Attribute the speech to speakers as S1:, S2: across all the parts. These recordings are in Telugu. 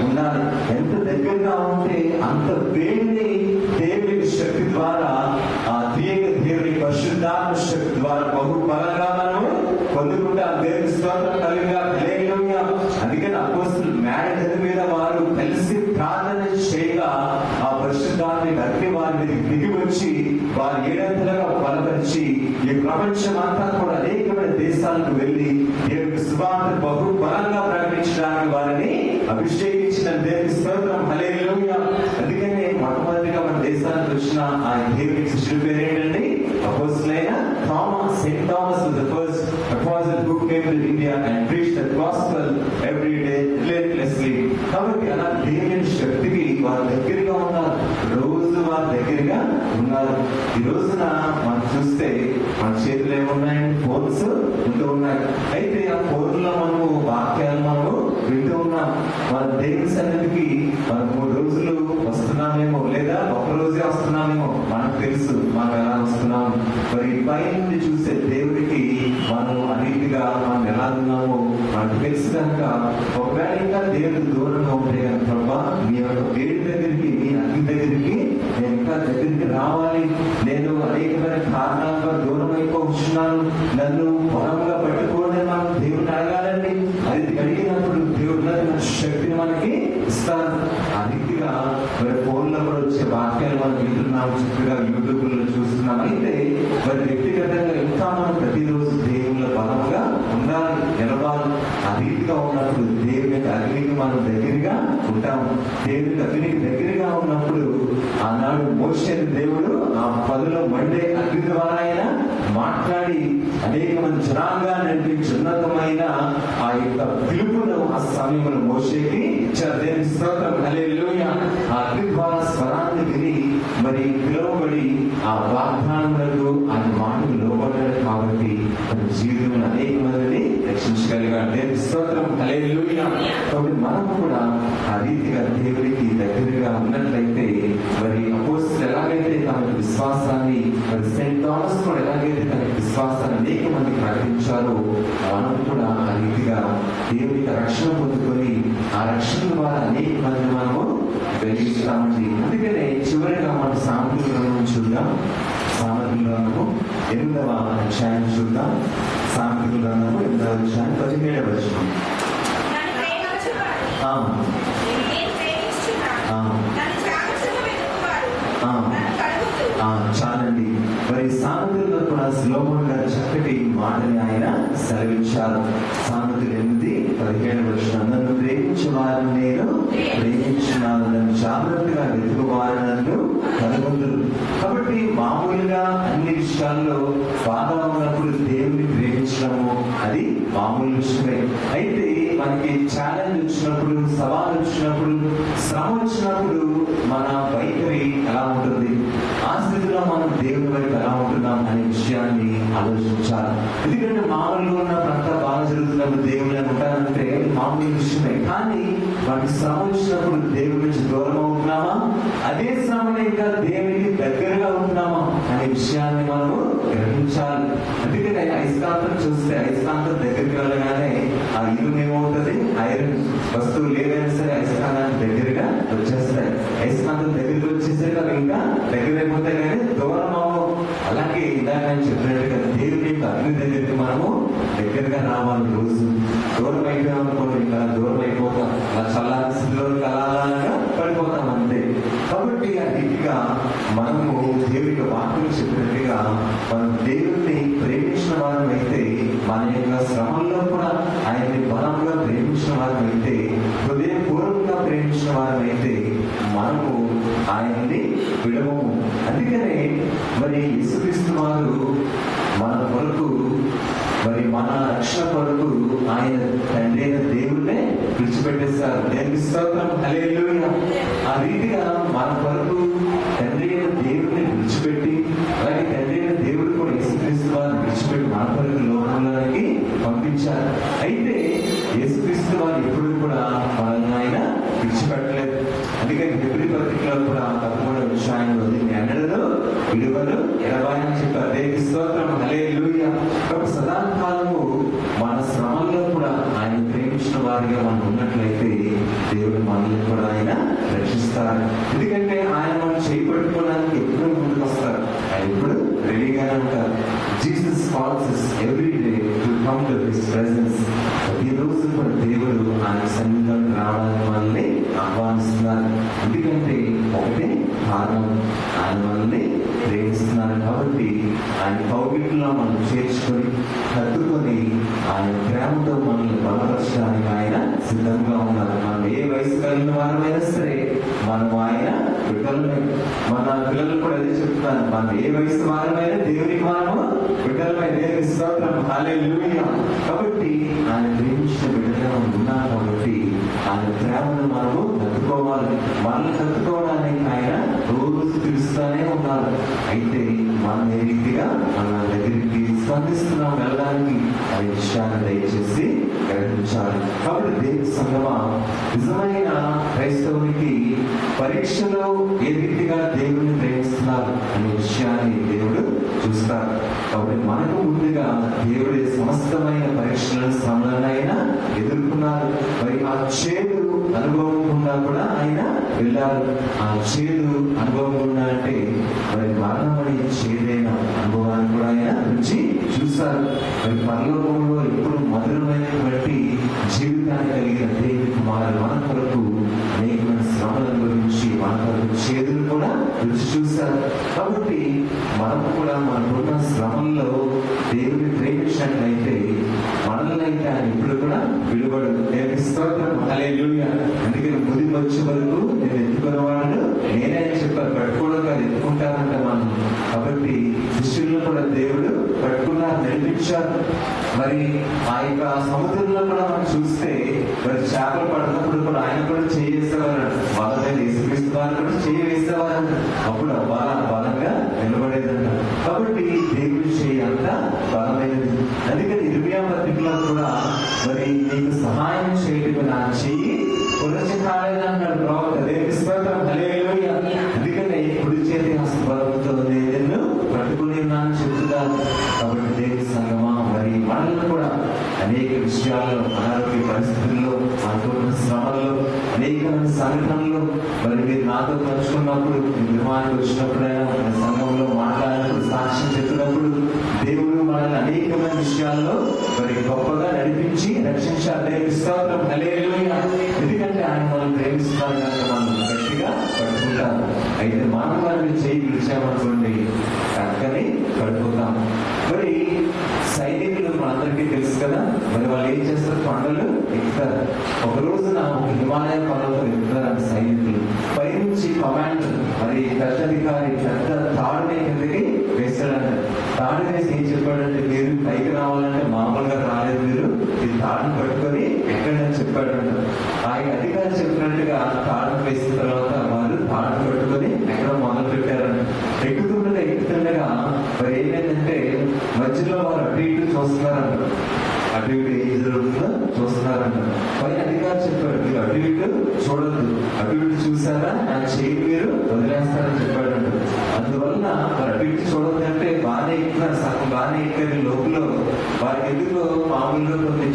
S1: ఉండాలి. ఎంత దగ్గరగా ఉంటే అంత దేవుని దేవుని శక్తి ద్వారా ఆ తీయక దేవుని పరిశుద్ధాత్మ శక్తి ద్వారా బహు బలంగా మనము పొందుకుంటాం దేవుని స్తోత్రం కలిగిగా హల్లెలూయా. అందుకని అపోస్తులు మేడ మీద వారు కలిసి ప్రార్థన చేయగా ఆ పరిశుద్ధాన్ని అగ్ని వారి మీద దిగి వచ్చి వారి ఏడంతలుగా బలపరిచి ఈ ప్రపంచం అంతా కూడా అనేకమైన దేశాలకు వెళ్ళి దేవునికి సువార్త బహు బలంగా came to India and preach the gospel every day కాబట్టి అలా దేవుని శక్తికి వారి దగ్గరగా ఉన్నారు. రోజు వారి దగ్గరగా ఉన్నారు. ఈ రోజున మనం చూస్తే మన చేతులు ఏమున్నాయండి ఫోన్స్ ఉంటూ ఉన్నాయి. అయితే ఆ ఫోన్లో మనము వాక్యాలు మనము వింటూ ఉన్నాం. మన దేవుని సన్నిధికి మనం మూడు రోజులు వస్తున్నామేమో లేదా ఒక రోజే వస్తున్నామేమో మనకు తెలుసు. మనం ఎలా వస్తున్నాం? మరి పై నుండి నాకు తెలుసు కనుక ఒకవేళ ఇంకా దేవుడు దూరంగా ఉంటే కనుక ప్రభా మీ యొక్క దేవుడి దగ్గరికి మీ అగ్ని దగ్గరికి నేను ఇంకా దగ్గరికి రావాలి. నేను అనేకమైన కారణాలుగా దూరం అయిపోతున్నాను నన్ను పొలంగా పట్టుకోండి మనం దేవుడిని అడగాలండి అది కలిగినప్పుడు దేవుడు మన శక్తిని మనకి ఇస్తాను ఆ రీతిగా మరి ఫోన్లో కూడా వచ్చే వాక్యాలు మనం వింటున్నాం చక్కగా యూట్యూబ్లో చూస్తున్నాం అయితే మరి వ్యక్తిగతంగా ఇంకా మనం ప్రతిరోజు దేవుళ్ళ బలంగా ఉండాలి నిలవాలి ఆ రీతిగా ఉన్నప్పుడు దేవుని యొక్క అగ్నికి మనం దగ్గరగా ఉంటాం దేవుని అగ్నికి దగ్గరగా ఉన్నప్పుడు ఆనాడు మోసే దేవుడు ఆ పదులో మండే అగ్ని ద్వారా ఆయన మాట్లాడి అనేక మంది జనాంగా నడిపించి ఉన్నతమైన ఆ యొక్క పిలుపును ఆ సమయంలో మోసేకి ఇచ్చారు. దేవుని స్తోత్రం. హల్లెలూయా. ఆ అగ్ని ద్వారా స్వరాన్ని విని మరి పిలువబడి ఆ వాగ్దానములకు ఆ మాటలు లోపడ్డాడు కాబట్టి తన జీవితంలో అనేక మందిని రక్షించగలిగాడు. దేవుని స్తోత్రం. మనం కూడా ఆ రీతిగా దేవుని రక్షణ పొందుకొని ఆ రక్షణ ద్వారా అనేక మంది మనము వెలిగిస్తామండి. అందుకనే చివరిగా మన సామగ్రిలను చూద్దాం. సామగ్రిలను ఎనిమిదవ అధ్యాయం చూద్దాం. సామగ్రిలను ఎనిమిదవ అధ్యాయం పదిహేడవ వచనం. చాలండి. మరి కూడా సులోమన్ గారు చక్కటి మాటని ఆయన సెలవించారు సామెతలు ఎనిమిది పదిహేడు వచ్చిన నన్ను వారిని నేను ప్రేమించున్నాను నన్ను జాగ్రత్తగా వెతుకువారు నన్ను కాబట్టి మామూలుగా అన్ని విషయాల్లో బాగా ఉన్నప్పుడు దేవుని ప్రేమించడము అది మామూలు విషయమే. అయితే మనకి ఛాలెంజ్ వచ్చినప్పుడు సవాల్ వచ్చినప్పుడు శ్రమ వచ్చినప్పుడు మన వైఖరి ఎలా ఉంటుంది ఆ స్థితిలో మనం దేవుని వైపు ఎలా ఉంటున్నాం అనే విషయాన్ని ఆలోచించాలి ఎందుకంటే మామూలుగా ఉన్నప్పుడు అంతా బాగా జరుగుతున్నప్పుడు దేవుళ్ళు ఉంటానంటే మామూలు విషయమే కానీ వాటి శ్రమ వచ్చినప్పుడు దేవుడి నుంచి దూరం అవుతున్నామా అదే శ్రమనే ఇంకా దేవునికి దగ్గరగా ఉంటున్నామా? అనే విషయాన్ని మనము గ్రహించాలి. అందుకని అయస్కాంతం చూస్తే అయస్కాంతం దగ్గరికి వెళ్ళగానే ఆ ఇల్లు ఏమవుతుంది? ఐరన్ వస్తువులు ఏదైనా సరే అయస్కాంతానికి దగ్గరగా వచ్చేస్తాయి. అయస్కాంతం దగ్గరికి వచ్చేసరికి అవి ఇంకా దగ్గర అయిపోతాయి కానీ దూరం అవ్వవు. అలాగే ఇందాక నేను చెప్పినట్టుగా దేవుని యొక్క అగ్ని దగ్గరికి మనము దగ్గరగా రావాలి రోజు. దూరం అయిపోయాం అనుకోండి ఇంకా దూరం అయిపోతాం. అలా చల్లారి స్థితిలో కలాగా పడిపోతాం అంతే. కాబట్టి అన్నిటిగా మనము దేవుడి వాక్యం చెప్పినట్టుగా మనం దేవుణ్ణి ప్రేమించిన వారం అయితే మన యొక్క శ్రమంలో కూడా ఆయన ప్రజెన్స్ టు ఈ రోజు దేవుడు ఆయన సన్నిధిలో రావడానికి మనల్ని ఆహ్వానిస్తున్నారు. ఎందుకంటే ఒకటే కారణం ఆయన మనల్ని ప్రేమిస్తున్నారు కాబట్టి ఆయన కౌగిట్లో మనం చేర్చుకొని హత్తుకొని ఆయన ప్రేమతో మనల్ని బలపరచడానికి ఆయన సిద్ధంగా ఉన్నారు. మనం ఏ వయసు కలిగిన వారమైనా సరే మనం ఆయన బిడ్డలను మన పిల్లలు కూడా అదే చెప్తాను మనం ఏ వయసు వారమైనా దేవునికి మనము బిడ్డలమే దేవుని స్తోత్రం. హల్లెలూయా. కాబట్టి ఆయన ప్రేమించిన బిడ్డగా మనం ఉన్నాం కాబట్టి ఆయన ప్రేమను మనము తట్టుకోవాలి. మనల్ని తట్టుకోవడానికి ఆయన రోజు పిలుస్తూనే ఉన్నారు. అయితే మనం ఏ రీతిగా మనం స్పందిస్తున్నాం వెళ్ళడానికి ఆ విషయాన్ని దయచేసి గ్రహించాలి. కాబట్టి దేవుని సంగమ నిజమైన క్రైస్తవునికి పరీక్షలో ఏ రీతిగా దేవుడిని ప్రేమిస్తున్నారు అనే విషయాన్ని దేవుడు చూస్తారు. కాబట్టి మనకు ముందుగా దేవుడి సమస్తమైన పరీక్షలను శ్రమలనైనా ఎదుర్కొన్నారు. మరి ఆ చేదు అనుభవం గుండా కూడా ఆయన వెళ్ళారు. ఆ చేదు అనుభవం గుండా అంటే మరి మరణం అనే చేదే మరి పరలోకంలో ఎప్పుడు మధురమైనటువంటి జీవితాన్ని కలిగిన దేవుని కుమారులు మన కొరకు అనేకమైన శ్రమలను గురించి మన కొరకు చేదులు కూడా రుచి చూశారు కాబట్టి మనం కూడా మనకున్న శ్రమంలో దేవుని ప్రేమించినట్లయితే మనల్ని అయితే ఆయన ఇప్పుడు కూడా విలువడు నేను స్తోత్రం. హల్లెలూయా. అందుకని ముది వచ్చే వరకు నేను ఎత్తుకున్న వాళ్ళు నేనే అని చెప్పారు పట్టుకోవడం కాదు ఎత్తుకుంటారంట మనం కాబట్టి శిష్యులను కూడా దేవుడు పట్టుకున్నారు చూశారు. మరి ఆ యొక్క సముద్రంలో కూడా మనం చూస్తే మరి చేపలు పడినప్పుడు కూడా ఆయన కూడా చేసేవారు వాళ్ళ మీద వారు కూడా చేయి అప్పుడు ఆ బలంగా నిలబడేదంట కాబట్టి దేవుడి చేయంత బలమైనది. అందుకని ఇరవై పత్రికలో కూడా మరి నీకు సహాయం నాతో పంచుకున్నప్పుడు మీ వచ్చినప్పుడైనా మన సంఘంలో మాట్లాడినప్పుడు సాక్ష్యం చెప్పినప్పుడు దేవుడు మనల్ని అనేకమైన విషయాల్లో మరి గొప్పగా నడిపించి రక్షించాలి దేవుని ఎందుకంటే ఆయన మనం ప్రేమిస్తున్నారు కనుక మనం గట్టిగా పట్టుకుంటారు అయితే మనం వారిని చేయి విడిచామనుకోండి చక్కని పడిపోతాం మరి సైనికులు మనందరికీ తెలుసు కదా మరి వాళ్ళు ఏం చేస్తారు? కొండలు ఎక్కుతారు. ఒక రోజున ఒక హిమాలయ పర్వతం ఎక్కుతారు సైనికులు. మరి పెద్ద తాడుని కిందకి వేస్తాడంట. తాడు వేసి ఏం చెప్పాడంటే మీరు పైకి రావాలంటే మామూలుగా రాలేదు మీరు. ఈ తాడును పట్టుకొని ఎక్కడని చెప్పాడంట. ఆయన అధికారి చెప్పినట్టుగా తాడు వేసిన తర్వాత వారు తాడు పట్టుకొని ఎక్కడ మొదలు పెట్టారంట. ఎక్కుతుండగా ఎక్కుతుండగా మరి ఏమైందంటే మధ్యలో వారు అటు ఇటు చూస్తున్నారంట. అటు ఇటు ఏం జరుగుతుందో చూస్తున్నారంట. పై అధికారి చెప్పాడు మీరు అటు ఇటు చూడద్దు. అటు ఇటు చూసారా నా చేయి మీరు వదిలేస్తారని చెప్పాడంట. అందువల్ల మరి అటు ఇటు చూడద్దు అంటే బాగానే ఎక్కిన సగం బాగానే ఎక్కారు లోపల వారికి ఎందుకు మామూలుగా కొన్ని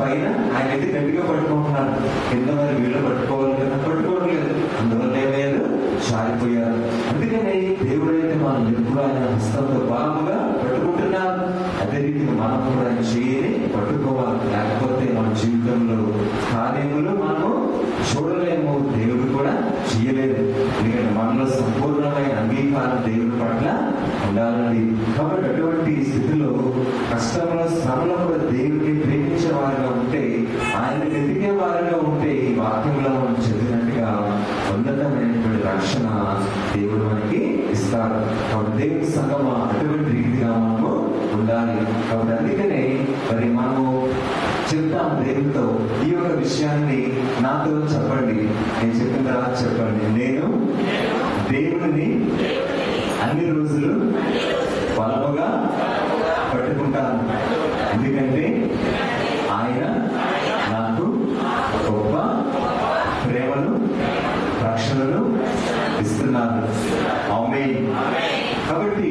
S1: పైన ఆయన అయితే గట్టిగా పట్టుకుంటున్నాడు కింద మరి వీళ్ళు పట్టుకోవాలి కదా? పట్టుకోవట్లేదు. అందువల్ల ఏమయ్యారు జారిపోయారు. అందుకని దేవుడైతే మనం ఎప్పుడు ఆయన హస్తంతో బలముగా పట్టుకుంటున్నారు. అదే రీతిగా మనం కూడా ఆయన చేయని పట్టుకోవాలి. లేకపోతే మన జీవితంలో కార్యములు మనము చూడలేము. దేవుడు కూడా చేయలేదు. ఎందుకంటే మనలో సంపూర్ణమైన అంగీకారం దేవుడి పట్ల ఉండాలని కాబట్టి అటువంటి స్థితిలో కష్టంలో శ్రమలో కూడా దేవుడిని ప్రేమించే వారిగా ఉంటే ఆయన వెతికే వారిగా ఉంటే ఈ వాక్యంలో మనం చెప్పినట్టుగా ఉన్నతమైనటువంటి రక్షణ దేవుడు మనకి ఇస్తారు కాబట్టి దేవుడి సంగమ అటువంటి రీతిగా మనము ఉండాలి. కాబట్టి అందుకనే మరి మనము చెప్తాం దేవుడితో ఈ యొక్క విషయాన్ని నాతో చెప్పండి. నేను చెప్పిన తర్వాత చెప్పండి నేను దేవుడిని అన్ని రోజులు బలముగా పట్టుకుంటాను ఎందుకంటే ఆయన నాకు గొప్ప ప్రేమను రక్షణను ఇస్తున్నారు కాబట్టి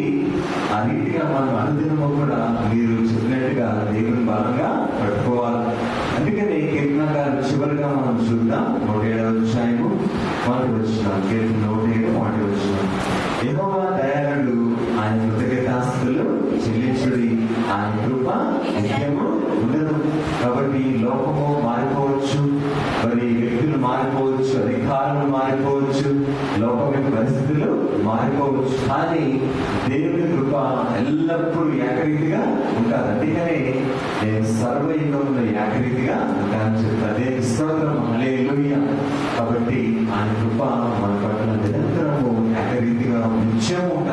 S1: ఆ రీతిగా మనం అనుదినము కూడా మీరు చెప్పినట్టుగా దేవుని బలంగా పట్టుకోవాలి. అందుకని కీర్తన గారు చివరిగా మనం చూద్దాం. నూట ఏడవ అధ్యాయము మొదటి వచ్చినాం కీర్తన నూట ఏడు మొదటి వచ్చినాం యెహోవా దయాళుడు ఆయన కృతజ్ఞతాస్తులు చెల్లించుడి. ఆయన కృప నిత్యము ఉండదు. కాబట్టి లోకము మారిపో పరిస్థితులు మారిపోవచ్చు. కానీ దేవుని కృప ఎల్లప్పుడూ ఏకరీతిగా ఉంటారు. అందుకనే నేను సర్వయుగంలో ఏకరీతిగా ఉంటానని చెప్తాను. అదే స్తోత్రం. హల్లెలూయా. కాబట్టి ఆయన కృప మన పట్ల నిరంతరము ఏకరీతిగా నిత్యము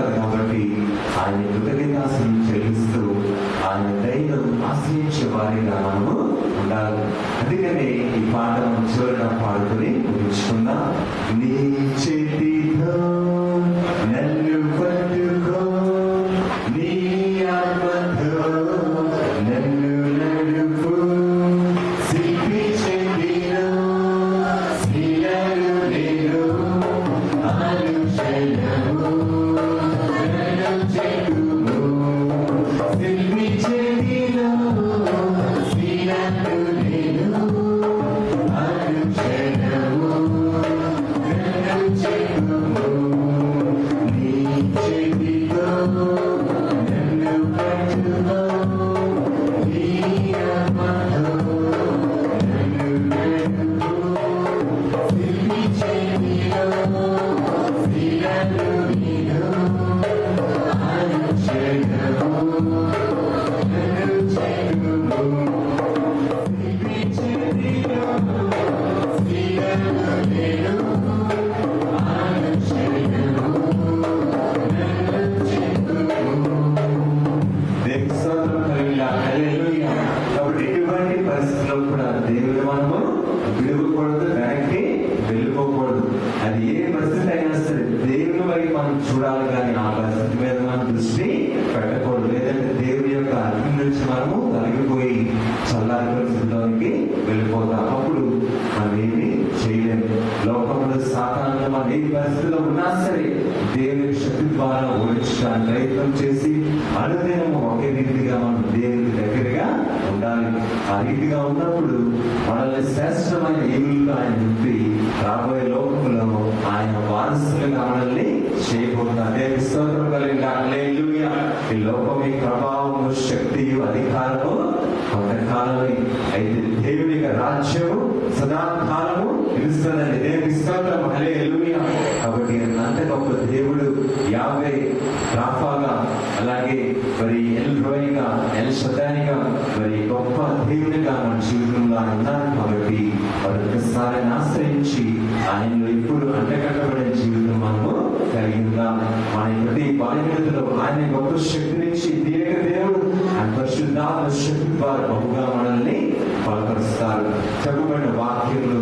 S1: అది ఏ పరిస్థితి అయినా సరే దేవుని వైపు మనం చూడాలి కానీ ఆ పరిస్థితి మీద మన దృష్టి పెట్టకూడదు లేదంటే దేవుని యొక్క అగ్ని నుంచి మనము తొలగిపోయి చల్లారి పరిస్థితిలోనికి వెళ్ళిపోతాం అప్పుడు మనం ఏమి చేయలేము లోకంలో సాధారణంగా మనం ఏ పరిస్థితిలో ఉన్నా సరే దేవుని శక్తి ద్వారా ఓడించడానికి ప్రయత్నం చేసి అనుదినము ఒకే రీతిగా మనం దేవుని దగ్గరగా ఉండాలి ఆ రీతిగా ఉన్నప్పుడు మనల్ని శ్రేష్టమైన ఈవులతో ఆయన నింపి రాబోయే లోకంలో ఆయన వారసులుగా మనల్ని చేయబోతున్నారు. దేవుని స్తోత్రం కలిగిన ఈ లోకం ఈ ప్రభావము శక్తియు అధికారము కొంతకాలమే అయితే దేవుని యొక్క రాజ్యము సదాకాలము నిలుస్తుందండి దేవుని స్తోత్రం హల్లెలూయా. కాబట్టి అంత గొప్ప దేవుడు యాభై రాఫాగా అలాగే మరి ఎల్ రోయిగా ఎల్ శతానిగా మరి గొప్ప దేవునిగా మన జీవితంలో ఉన్నారు. వారు ఆశ్రయించి ఆయనలో ఇప్పుడు అంటకట్టబడే జీవితం మనము కలిగిందా? మన ప్రతి బాధ్యతలో ఆయన గొప్ప శక్తినిచ్చి దీనిక దేవుడు ఆయన పరిశుద్ధాత్మ శక్తి వారు బహుగా మనల్ని బలపరుస్తారు. చెప్పబడిన వాక్యంలో